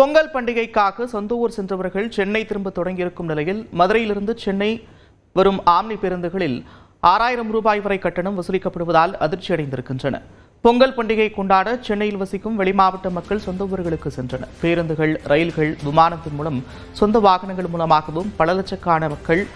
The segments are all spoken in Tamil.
பொங்கல் பண்டிகைக்காக சொந்த ஊர் சென்றவர்கள் சென்னை திரும்ப தொடங்கியிருக்கும் நிலையில் மதுரையிலிருந்து சென்னை வரும் ஆம்னி பேருந்துகளில் ஆறாயிரம் ரூபாய் வரை கட்டணம் வசூலிக்கப்படுவதால் அதிர்ச்சி அடைந்திருக்கின்றன. பொங்கல் பண்டிகை கொண்டாட சென்னையில் வசிக்கும் வெளிமாவட்ட மக்கள் சொந்த ஊர்களுக்கு சென்றனர். பேருந்துகள் ரயில்கள் விமானத்தின் மூலம் சொந்த வாகனங்கள் மூலமாகவும் பல லட்சக்கான மக்கள்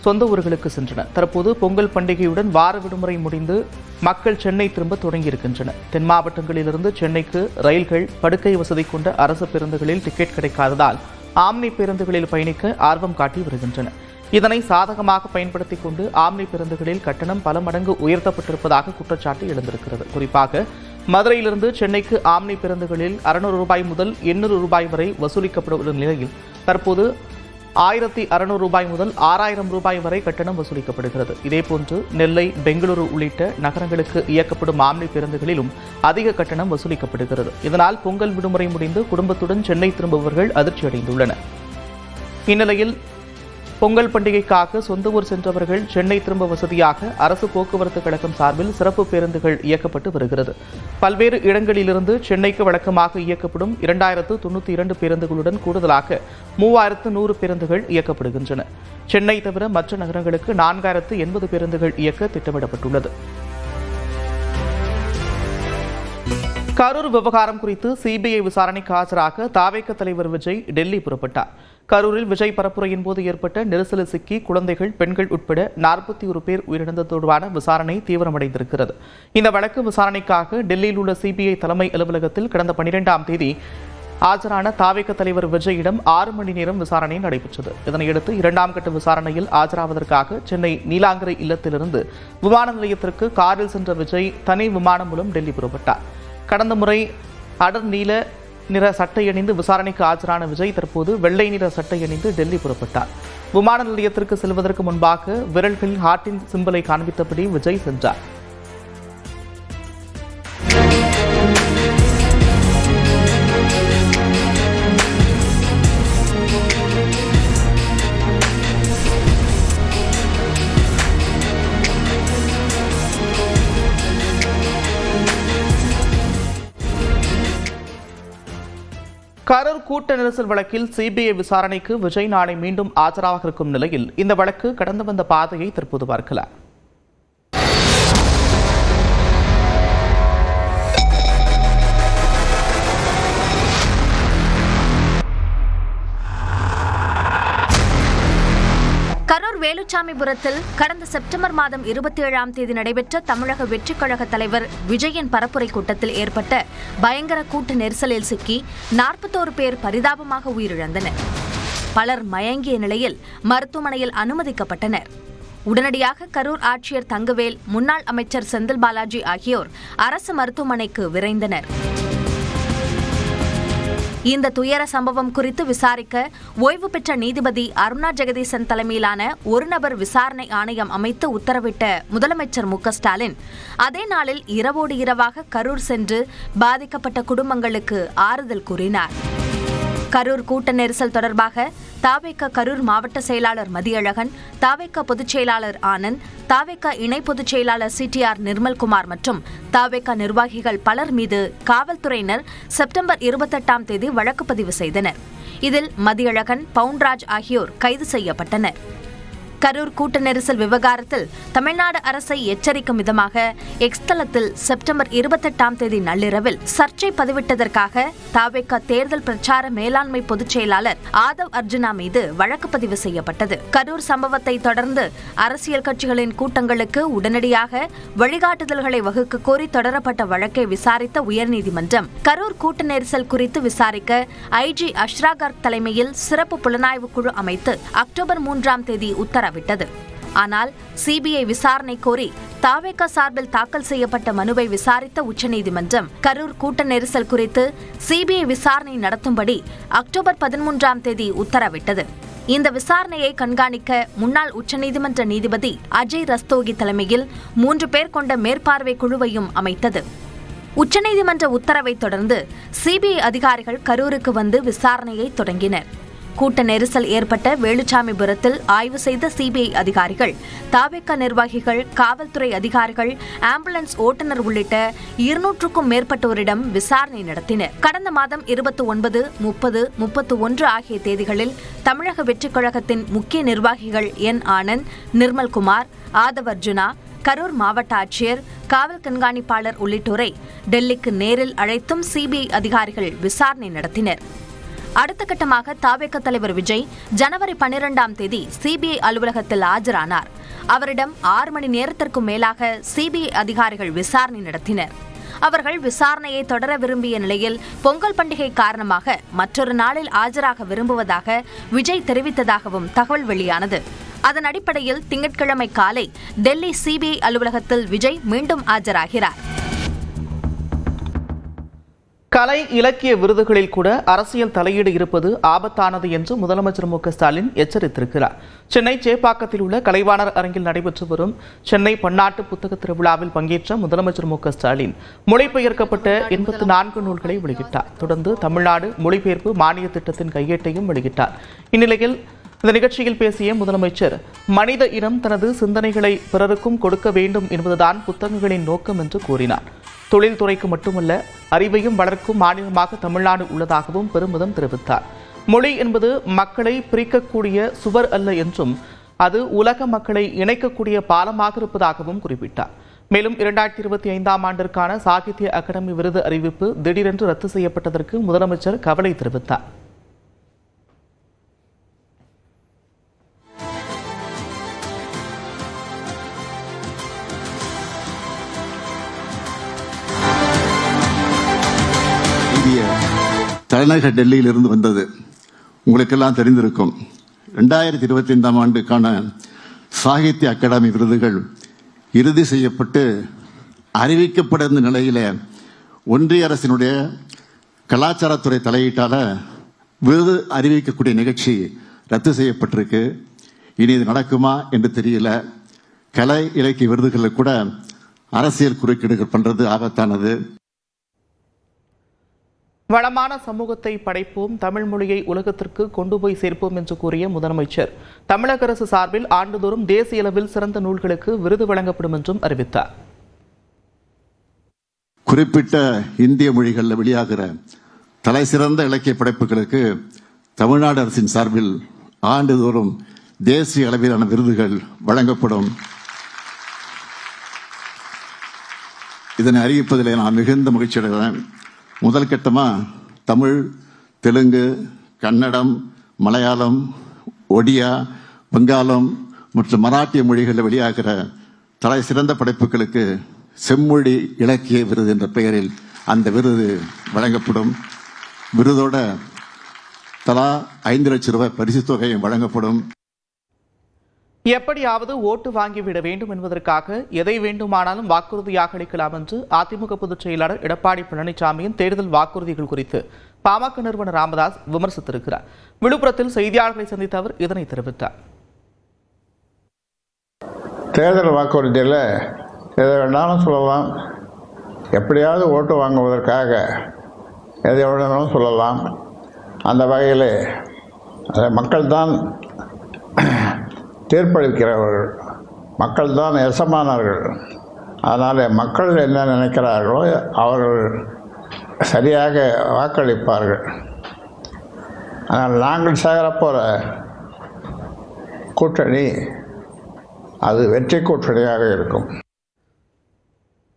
சொந்த ஊர்களுக்கு சென்றனர் தற்போது பொங்கல் பண்டிகையுடன் வார விடுமுறை முடிந்து மக்கள் சென்னை திரும்ப தொடங்கியிருக்கின்றனர் தென் மாவட்டங்களிலிருந்து சென்னைக்கு ரயில்கள் படுக்கை வசதி கொண்ட அரசு பேருந்துகளில் டிக்கெட் கிடைக்காததால் ஆம்னி பேருந்துகளில் பயணிக்க ஆர்வம் காட்டி வருகின்றனர் இதனை சாதகமாக பயன்படுத்திக் கொண்டு ஆம்னி பேருந்துகளில் கட்டணம் பல மடங்கு உயர்த்தப்பட்டிருப்பதாக குற்றச்சாட்டு எழுந்திருக்கிறது. குறிப்பாக மதுரையிலிருந்து சென்னைக்கு ஆம்னி பேருந்துகளில் அறுநூறு ரூபாய் முதல் எண்ணூறு ரூபாய் வரை வசூலிக்கப்படும் நிலையில் தற்போது ஆயிரத்தி அறுநூறு ரூபாய் முதல் ஆறாயிரம் ரூபாய் வரை கட்டணம் வசூலிக்கப்படுகிறது. இதேபோன்று நெல்லை பெங்களூரு உள்ளிட்ட நகரங்களுக்கு இயக்கப்படும் ஆம்னி பேருந்துகளிலும் அதிக கட்டணம் வசூலிக்கப்படுகிறது. இதனால் பொங்கல் விடுமுறை முடிந்து குடும்பத்துடன் சென்னை திரும்புபவர்கள் அதிர்ச்சி அடைந்துள்ளனர் இந்நிலையில் பொங்கல் பண்டிகைக்காக சொந்த ஊர் சென்றவர்கள் சென்னை திரும்ப வசதியாக அரசு போக்குவரத்து கழகம் சார்பில் சிறப்பு பேருந்துகள் இயக்கப்பட்டு வருகிறது. பல்வேறு இடங்களிலிருந்து சென்னைக்கு வழக்கமாக இயக்கப்படும் இரண்டாயிரத்து தொண்ணூற்றி இரண்டு பேருந்துகளுடன் கூடுதலாக மூவாயிரத்து நூறு பேருந்துகள் இயக்கப்படுகின்றன. சென்னை தவிர மற்ற நகரங்களுக்கு நான்காயிரத்து எண்பது பேருந்துகள் இயக்க திட்டமிடப்பட்டுள்ளது. கரூர் விவகாரம் குறித்து சிபிஐ விசாரணைக்கு ஆஜராக தாவேக்க தலைவர் விஜய் டெல்லி புறப்பட்டார். கரூரில் விஜய் பரப்புரையின் போது ஏற்பட்ட நெரிசலில் சிக்கி குழந்தைகள் பெண்கள் உட்பட நாற்பத்தி ஒரு பேர் உயிரிழந்தது தொடர்பான விசாரணை தீவிரமடைந்திருக்கிறது. இந்த வழக்கு விசாரணைக்காக டெல்லியில் உள்ள சிபிஐ தலைமை அலுவலகத்தில் கடந்த பனிரெண்டாம் தேதி ஆஜரான தாவேக்க தலைவர் விஜயிடம் ஆறு மணி நேரம் விசாரணை நடைபெற்றது. இதனையடுத்து இரண்டாம் கட்ட விசாரணையில் ஆஜராவதற்காக சென்னை நீலாங்கரை இல்லத்திலிருந்து விமான நிலையத்திற்கு காரில் சென்ற விஜய் தனி விமானம் மூலம் டெல்லி புறப்பட்டார். கடந்த முறை அடர் நீல நிற சட்டை அணிந்து விசாரணைக்கு ஆஜரான விஜய் தற்போது வெள்ளை நிற சட்டை அணிந்து டெல்லி புறப்பட்டார். விமான நிலையத்திற்கு செல்வதற்கு முன்பாக விரல்களில் ஹார்ட்டின் சிம்பலை காண்பித்தபடி விஜய் சென்றார். கூட்ட நெரிசல் வழக்கில் சிபிஐ விசாரணைக்கு விஜய் நாளை மீண்டும் ஆஜராக இருக்கும் நிலையில் இந்த வழக்கு கடந்து வந்த பாதையை தற்போது பார்க்கலாம் கரூர் வேலுச்சாமிபுரத்தில் கடந்த செப்டம்பர் மாதம் இருபத்தி ஏழாம் தேதி நடைபெற்ற தமிழக வெற்றிக் கழக தலைவர் விஜயன் பரப்புரை கூட்டத்தில் ஏற்பட்ட பயங்கர கூட்ட நெரிசலில் சிக்கி நாற்பத்தோரு பேர் பரிதாபமாக உயிரிழந்தனர். பலர் மயங்கிய நிலையில் மருத்துவமனையில் அனுமதிக்கப்பட்டனர். உடனடியாக கரூர் ஆட்சியர் தங்கவேல் முன்னாள் அமைச்சர் செந்தில் பாலாஜி ஆகியோர் அரசு மருத்துவமனைக்கு விரைந்தனர். இந்த துயர சம்பவம் குறித்து விசாரிக்க ஓய்வு பெற்ற நீதிபதி அருணா ஜெகதீசன் தலைமையிலான ஒரு நபர் விசாரணை ஆணையம் அமைத்து உத்தரவிட்ட முதலமைச்சர் மு ஸ்டாலின் அதே நாளில் இரவோடு இரவாக கரூர் சென்று பாதிக்கப்பட்ட குடும்பங்களுக்கு ஆறுதல் கூறினார். கரூர் கூட்ட நெரிசல் தொடர்பாக தாவேக்க கரூர் மாவட்ட செயலாளர் மதியழகன் தாவேக்க பொதுச் செயலாளர் ஆனந்த் தாவேக்க இணை பொதுச் செயலாளர் சிடிஆர் நிர்மல்குமார் மற்றும் தாவேக்க நிர்வாகிகள் பலர் மீது காவல்துறையினர் செப்டம்பர் இருபத்தெட்டாம் தேதி வழக்கு பதிவு செய்தனர். இதில் மதியழகன் பவுன்ராஜ் ஆகியோர் கைது செய்யப்பட்டனர். கரூர் கூட்ட நெரிசல் விவகாரத்தில் தமிழ்நாடு அரசை எச்சரிக்கும் விதமாக எக்ஸ்தலத்தில் செப்டம்பர் இருபத்தெட்டாம் தேதி நள்ளிரவில் சர்ச்சை பதிவிட்டதற்காக தாவேக்கா தேர்தல் பிரச்சார மேலாண்மை பொதுச் செயலாளர் ஆதவ் அர்ஜுனா மீது வழக்கு பதிவு செய்யப்பட்டது. கரூர் சம்பவத்தை தொடர்ந்து அரசியல் கட்சிகளின் கூட்டங்களுக்கு உடனடியாக வழிகாட்டுதல்களை வகுக்க கோரி தொடரப்பட்ட வழக்கை விசாரித்த உயர்நீதிமன்றம் கரூர் கூட்ட நெரிசல் குறித்து விசாரிக்க ஐஜி அஷ்ராகர் தலைமையில் சிறப்பு புலனாய்வு குழு அமைத்து அக்டோபர் மூன்றாம் தேதி உத்தரவிட்டது ஆனால் சிபிஐ விசாரணை கோரி தாவேகா சார்பில் தாக்கல் செய்யப்பட்ட மனுவை விசாரித்த உச்சநீதிமன்றம் கரூர் கூட்ட நெரிசல் குறித்து சிபிஐ விசாரணை நடத்தும்படி அக்டோபர் பதிமூன்றாம் தேதி உத்தரவிட்டது. இந்த விசாரணையை கண்காணிக்க முன்னாள் உச்சநீதிமன்ற நீதிபதி அஜய் ரஸ்தோகி தலைமையில் மூன்று பேர் கொண்ட மேற்பார்வை குழுவையும் அமைத்தது. உச்சநீதிமன்ற உத்தரவை தொடர்ந்து சிபிஐ அதிகாரிகள் கரூருக்கு வந்து விசாரணையை தொடங்கினர். கூட்ட நெரிசல் ஏற்பட்ட வேலுச்சாமிபுரத்தில் ஆய்வு செய்த சிபிஐ அதிகாரிகள் தாவேக்கா நிர்வாகிகள் காவல்துறை அதிகாரிகள் ஆம்புலன்ஸ் ஓட்டுநர் உள்ளிட்ட இருநூற்றுக்கும் மேற்பட்டோரிடம் விசாரணை நடத்தினர். கடந்த மாதம் இருபத்தி ஒன்பது முப்பது முப்பத்து ஒன்று ஆகிய தேதிகளில் தமிழக வெற்றிக் கழகத்தின் முக்கிய நிர்வாகிகள் என் ஆனந்த் நிர்மல்குமார் ஆதவர்ஜுனா கரூர் மாவட்ட ஆட்சியர் காவல் கண்காணிப்பாளர் உள்ளிட்டோரை டெல்லிக்கு நேரில் அழைத்தும் சிபிஐ அதிகாரிகள் விசாரணை நடத்தினர். அடுத்த கட்டமாக தாவேக தலைவர் விஜய் ஜனவரி பன்னிரெண்டாம் தேதி சிபிஐ அலுவலகத்தில் ஆஜரானார். அவரிடம் ஆறு மணி நேரத்திற்கும் மேலாக சிபிஐ அதிகாரிகள் விசாரணை நடத்தினர். அவர்கள் விசாரணையை தொடர விரும்பிய நிலையில் பொங்கல் பண்டிகை காரணமாக மற்றொரு நாளில் ஆஜராக விரும்புவதாக விஜய் தெரிவித்ததாகவும் தகவல் வெளியானது. அதன் அடிப்படையில் திங்கட்கிழமை காலை டெல்லி சிபிஐ அலுவலகத்தில் விஜய் மீண்டும் ஆஜராகிறார். கலை இலக்கிய விருதுகளில் கூட அரசியல் தலையீடு இருப்பது ஆபத்தானது என்று முதலமைச்சர் மு ஸ்டாலின் எச்சரித்திருக்கிறார். சென்னை சேப்பாக்கத்தில் உள்ள கலைவாணர் அரங்கில் நடைபெற்று வரும் சென்னை பன்னாட்டு புத்தக திருவிழாவில் பங்கேற்ற முதலமைச்சர் மு ஸ்டாலின் மொழிபெயர்க்கப்பட்ட எண்பத்தி நான்கு நூல்களை வெளியிட்டார். தொடர்ந்து தமிழ்நாடு மொழிபெயர்ப்பு மானிய திட்டத்தின் கையேட்டையும் வெளியிட்டார். இந்நிலையில் இந்த நிகழ்ச்சியில் பேசிய முதலமைச்சர் மனித இனம் தனது சிந்தனைகளை பிறருக்கும் கொடுக்க வேண்டும் என்பதுதான் புத்தகங்களின் நோக்கம் என்று கூறினார். தொழில்துறைக்கு மட்டுமல்ல அறிவையும் வளர்க்கும் மாநிலமாக தமிழ்நாடு உள்ளதாகவும் பெருமிதம் தெரிவித்தார். மொழி என்பது மக்களை பிரிக்கக்கூடிய சுவர் அல்ல என்றும் அது உலக மக்களை இணைக்கக்கூடிய பாலமாக இருப்பதாகவும் குறிப்பிட்டார். மேலும் இரண்டாயிரத்தி இருபத்தி ஐந்தாம் ஆண்டிற்கான சாகித்ய அகாடமி விருது அறிவிப்பு திடீரென்று ரத்து செய்யப்பட்டதற்கு முதலமைச்சர் கவலை தெரிவித்தார். தலைநகர் டெல்லியிலிருந்து வந்தது. உங்களுக்கெல்லாம் தெரிந்திருக்கும். ரெண்டாயிரத்தி இருபத்தி ஐந்தாம் ஆண்டுக்கான சாகித்ய அகாடமி விருதுகள் இறுதி செய்யப்பட்டு அறிவிக்கப்பட்ட நிலையில் ஒன்றிய அரசினுடைய கலாச்சாரத்துறை தலையீட்டால் விருது அறிவிக்கக்கூடிய நிகழ்ச்சி ரத்து செய்யப்பட்டிருக்கு. இனி இது நடக்குமா என்று தெரியல. கலை இலக்கிய விருதுகளில் கூட அரசியல் குறுக்கீடுகள் பண்ணுறது ஆபத்தானது. வளமான சமூகத்தை படைப்போம் தமிழ் மொழியை உலகத்திற்கு கொண்டு போய் சேர்ப்போம் என்று கூறிய முதலமைச்சர். தமிழக அரசு சார்பில் ஆண்டுதோறும் தேசிய அளவில் சிறந்த நூல்களுக்கு விருது வழங்கப்படும் என்றும் அறிவித்தார். குறிப்பிட்ட இந்திய மொழிகளில் வெளியாகிற தலை சிறந்த இலக்கிய படைப்புகளுக்கு தமிழ்நாடு அரசின் சார்பில் ஆண்டுதோறும் தேசிய அளவிலான விருதுகள் வழங்கப்படும். இதனை அறிவிப்பதில் நான் மிகுந்த மகிழ்ச்சி அடைகிறேன் முதல் கட்டமாக தமிழ் தெலுங்கு கன்னடம் மலையாளம் ஒடியா வங்காளம் மற்றும் மராட்டிய மொழிகளில் வெளியாகிற தலை சிறந்த படைப்புகளுக்கு செம்மொழி இலக்கிய விருது என்ற பெயரில் அந்த விருது வழங்கப்படும். விருதோட தலா ஐந்து லட்சம் ரூபாய் பரிசு தொகையும் வழங்கப்படும். எப்படியாவது ஓட்டு வாங்கிவிட வேண்டும் என்பதற்காக எதை வேண்டுமானாலும் வாக்குறுதியாக அளிக்கலாம் என்று அதிமுக பொதுச் செயலாளர் எடப்பாடி பழனிசாமியின் தேர்தல் வாக்குறுதிகள் குறித்து பாமக நிறுவனர் ராமதாஸ் விமர்சித்திருக்கிறார். விழுப்புரத்தில் செய்தியாளர்களை சந்தித்த அவர் இதனை தெரிவித்தார். தேர்தல் வாக்குறுதியில் எதை வேணாலும் சொல்லலாம். எப்படியாவது ஓட்டு வாங்குவதற்காக எதை வேணாலும் சொல்லலாம். அந்த வகையில் அதை மக்கள்தான் தீர்ப்பளிக்கிறவர்கள். மக்கள்தான் எசமானவர்கள் அதனால் மக்கள் என்ன நினைக்கிறார்களோ அவர்கள் சரியாக வாக்களிப்பார்கள். ஆனால் நாங்கள் சேரப்போகிற கூட்டணி அது வெற்றி கூட்டணியாக இருக்கும்.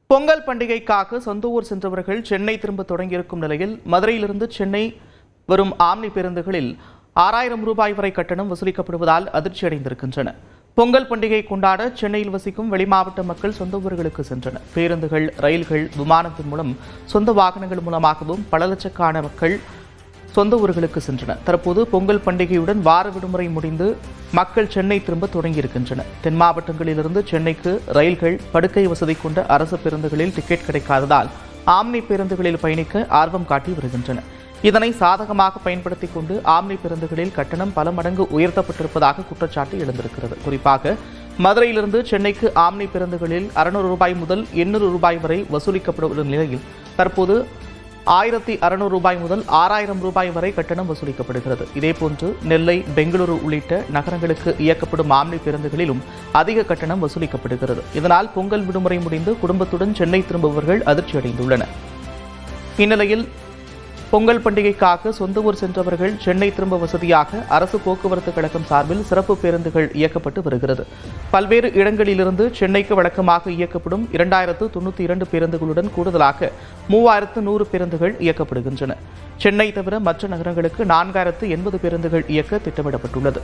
பொங்கல் பண்டிகைக்காக சொந்த ஊர் சென்றவர்கள் சென்னை திரும்ப தொடங்கியிருக்கும் நிலையில் மதுரையிலிருந்து சென்னை வரும் ஆம்னி பேருந்துகளில் ஆறாயிரம் ரூபாய் வரை கட்டணம் வசூலிக்கப்படுவதால் அதிர்ச்சி அடைந்திருக்கின்றன பொங்கல் பண்டிகை கொண்டாட சென்னையில் வசிக்கும் வெளிமாவட்ட மக்கள் சொந்த ஊர்களுக்கு சென்றனர். பேருந்துகள் ரயில்கள் விமானத்தின் மூலம் சொந்த வாகனங்கள் மூலமாகவும் பல லட்சக்கான மக்கள் சொந்த ஊர்களுக்கு சென்றனர். தற்போது பொங்கல் பண்டிகையுடன் வார விடுமுறை முடிந்து மக்கள் சென்னை திரும்ப தொடங்கியிருக்கின்றனர். தென் மாவட்டங்களிலிருந்து சென்னைக்கு ரயில்கள் படுக்கை வசதி கொண்ட அரசு பேருந்துகளில் டிக்கெட் கிடைக்காததால் ஆம்னி பேருந்துகளில் பயணிக்க ஆர்வம் காட்டி வருகின்றனர். இதனை சாதகமாக பயன்படுத்திக் கொண்டு ஆம்னி பேருந்துகளில் கட்டணம் பல மடங்கு உயர்த்தப்பட்டிருப்பதாக குற்றச்சாட்டு எழுந்திருக்கிறது. குறிப்பாக மதுரையிலிருந்து சென்னைக்கு ஆம்னி பேருந்துகளில் அறுநூறு ரூபாய் முதல் எண்ணூறு ரூபாய் வரை வசூலிக்கப்படும் நிலையில் தற்போது ஆயிரத்தி அறுநூறு ரூபாய் முதல் ஆறாயிரம் ரூபாய் வரை கட்டணம் வசூலிக்கப்படுகிறது. இதேபோன்று நெல்லை பெங்களூரு உள்ளிட்ட நகரங்களுக்கு இயக்கப்படும் ஆம்னி பேருந்துகளிலும் அதிக கட்டணம் வசூலிக்கப்படுகிறது. இதனால் பொங்கல் விடுமுறை முடிந்து குடும்பத்துடன் சென்னை திரும்புபவர்கள் அதிர்ச்சியடைந்துள்ளனர். இந்நிலையில் பொங்கல் பண்டிகைக்காக சொந்த ஊர் சென்றவர்கள் சென்னை திரும்ப வசதியாக அரசு போக்குவரத்து கழகம் சார்பில் சிறப்பு பேருந்துகள் இயக்கப்பட்டு வருகிறது. பல்வேறு இடங்களிலிருந்து சென்னைக்கு வழக்கமாக இயக்கப்படும் இரண்டாயிரத்து தொண்ணூற்றி இரண்டு பேருந்துகளுடன் கூடுதலாக மூவாயிரத்து நூறு பேருந்துகள் இயக்கப்படுகின்றன. சென்னை தவிர மற்ற நகரங்களுக்கு நான்காயிரத்து எண்பது பேருந்துகள் இயக்க திட்டமிடப்பட்டுள்ளது.